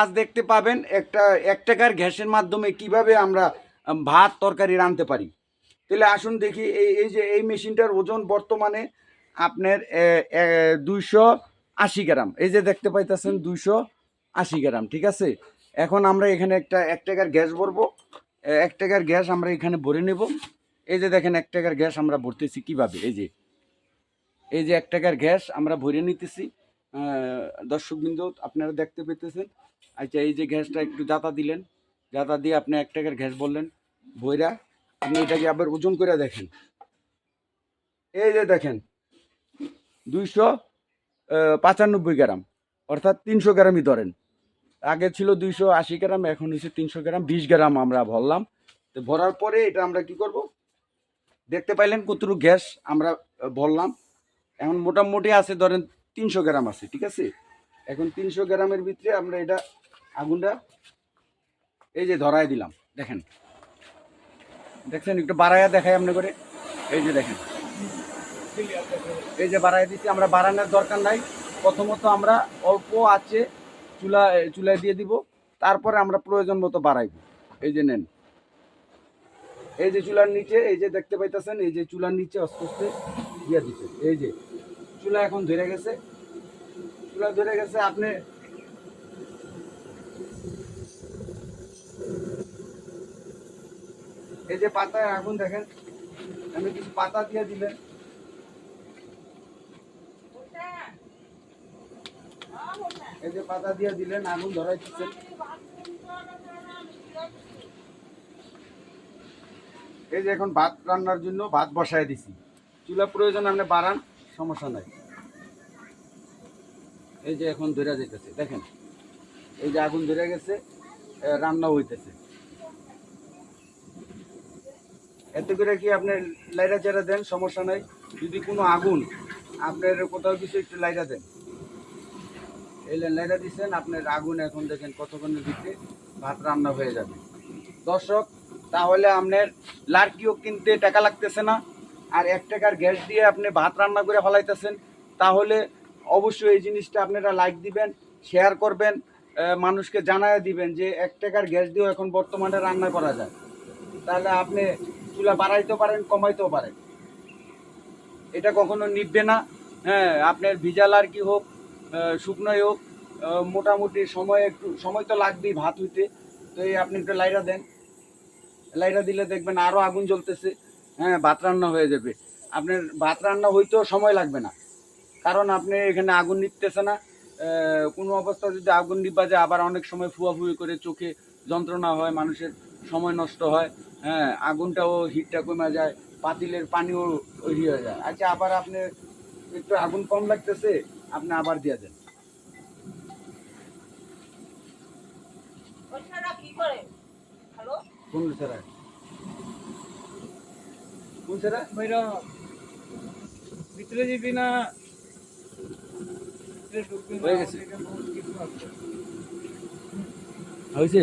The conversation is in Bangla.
আজ দেখতে পাবেন। একটা, এক টাকার গ্যাসের মাধ্যমে কীভাবে আমরা ভাত তরকারি রাঁধতে পারি। তাহলে আসুন দেখি, এই এই যে, এই মেশিনটার ওজন বর্তমানে আপনার দুইশো আশি গ্রাম। এই যে দেখতে পাইতেছেন, দুইশো আশি গ্রাম, ঠিক আছে? এখন আমরা এখানে একটা, এক টাকার গ্যাস ভরবো। এক টাকার গ্যাস আমরা এখানে ভরে নেব। এই যে দেখেন, এক টাকার গ্যাস আমরা ভরতেছি কীভাবে? এই যে এই যে এক টাকার গ্যাস আমরা ভরে নিতেছি। দর্শকবৃন্দ, আপনারা দেখতে পেতেছেন। আচ্ছা এই যে গ্যাসটা একটু জাতা দিলেন। জাতা দিয়ে আপনি এক টাকার গ্যাস বললেন। বইরা আপনি এটাকে আবার ওজন করে দেখেন। এই যে দেখেন, দুইশো পঁচানব্বই গ্রাম, অর্থাৎ তিনশো গ্রামই ধরেন। আগে ছিল দুইশো আশি গ্রাম, এখন হচ্ছে তিনশো গ্রাম, বিশ গ্রাম আমরা ভরলাম। তো ভরার পরে এটা আমরা কি করব? দেখতে পাইলেন কতটুকু গ্যাস আমরা ভরলাম। এখন মোটামুটি আছে ধরেন তিনশো গ্রাম আছে, ঠিক আছে? এখন তিনশো গ্রামের ভিতরে আমরা এটা আগুনটা এই যে ধরায় দিলাম, দেখেন। দেখছেন? একটু বাড়াইয়া দেখাই আপনি করে। এই যে দেখেন। এই যে বাড়াই দিচ্ছি, আমরা বাড়ানোর দরকার নাই। প্রথমত আমরা অল্প আছে চুলা চুলায় দিয়ে দিব। তারপরে আমরা প্রয়োজন মতো বাড়াইব। এই যে নেন। এই যে চুলার নিচে, এই যে দেখতে পাইতেছেন, এই যে চুলার নিচে আস্তে আস্তে দিয়ে দিচ্ছে এই যে চুলা এখন ধরে গেছে। চুলা ধরে গেছে, আপনি এই যে পাতায় আগুন দেখেন আমি কিছু পাতা দিয়ে দিলেন এই যে পাতা দিয়ে দিলেন, আগুন ধরাই দিচ্ছেন এই যে এখন ভাত রান্নার জন্য ভাত বসায় দিছি। চুলা প্রয়োজন আপনি বাড়ান। সমস্যা নাই। এই যে এখন ধরে যেতেছে দেখেন। এই যে আগুন ধরে গেছে রান্না হইতেছে। এতে করে কি আপনি লাইরা চেরা দেন, সমস্যা নাই। যদি কোনো আগুন, আপনার কোথাও কিছু একটু লাইরা দেন। এই লাইরা দিচ্ছেন আপনার আগুন এখন দেখেন কতক্ষণের ভিতরে ভাত রান্না হয়ে যাবে। দর্শক, তাহলে আপনার লার্কিও কিনতে টাকা লাগতেছে না। আর এক টাকার গ্যাস দিয়ে আপনি ভাত রান্না করে ফলাইতেছেন, তাহলে অবশ্যই এই জিনিসটা আপনারা লাইক দিবেন শেয়ার করবেন মানুষকে জানায় দিবেন যে এক টাকার গ্যাস দিয়েও এখন বর্তমানে রান্না করা যায়। তাহলে আপনি চুলা বাড়াইতেও পারেন, কমাইতেও পারেন। এটা কখনো নিববে না। হ্যাঁ আপনার ভিজাল আর কি হোক শুকনোই হোক মোটামুটি সময় একটু, সময় তো লাগবেই ভাত হইতে। তো এই আপনি একটু লাইরা দেন। লাইটা দিলে দেখবেন আরও আগুন জ্বলতেছে। হ্যাঁ ভাত রান্না হয়ে যাবে। আপনার ভাত রান্না হইতেও সময় লাগবে না। কারণ আপনি এখানে আগুন নিতেছে না। কোনো অবস্থা যদি আগুন নিবা যায় আবার অনেক সময় ফুয়া ফুয়ে করে চোখে যন্ত্রণা হয় মানুষের সময় নষ্ট হয়। হ্যাঁ আগুনটাও হিটটা কমে যায় পাতিলের পানিও ওই হয়ে যায়। আচ্ছা আবার আপনি একটু আগুন কম লাগতেছে আপনি আবার দিয়ে দেন। কোন সেরা কোন সেরা বাইরা ভিতরে যাবি না ভিতরে ঢুকবি না হয়ে। হয়েছে?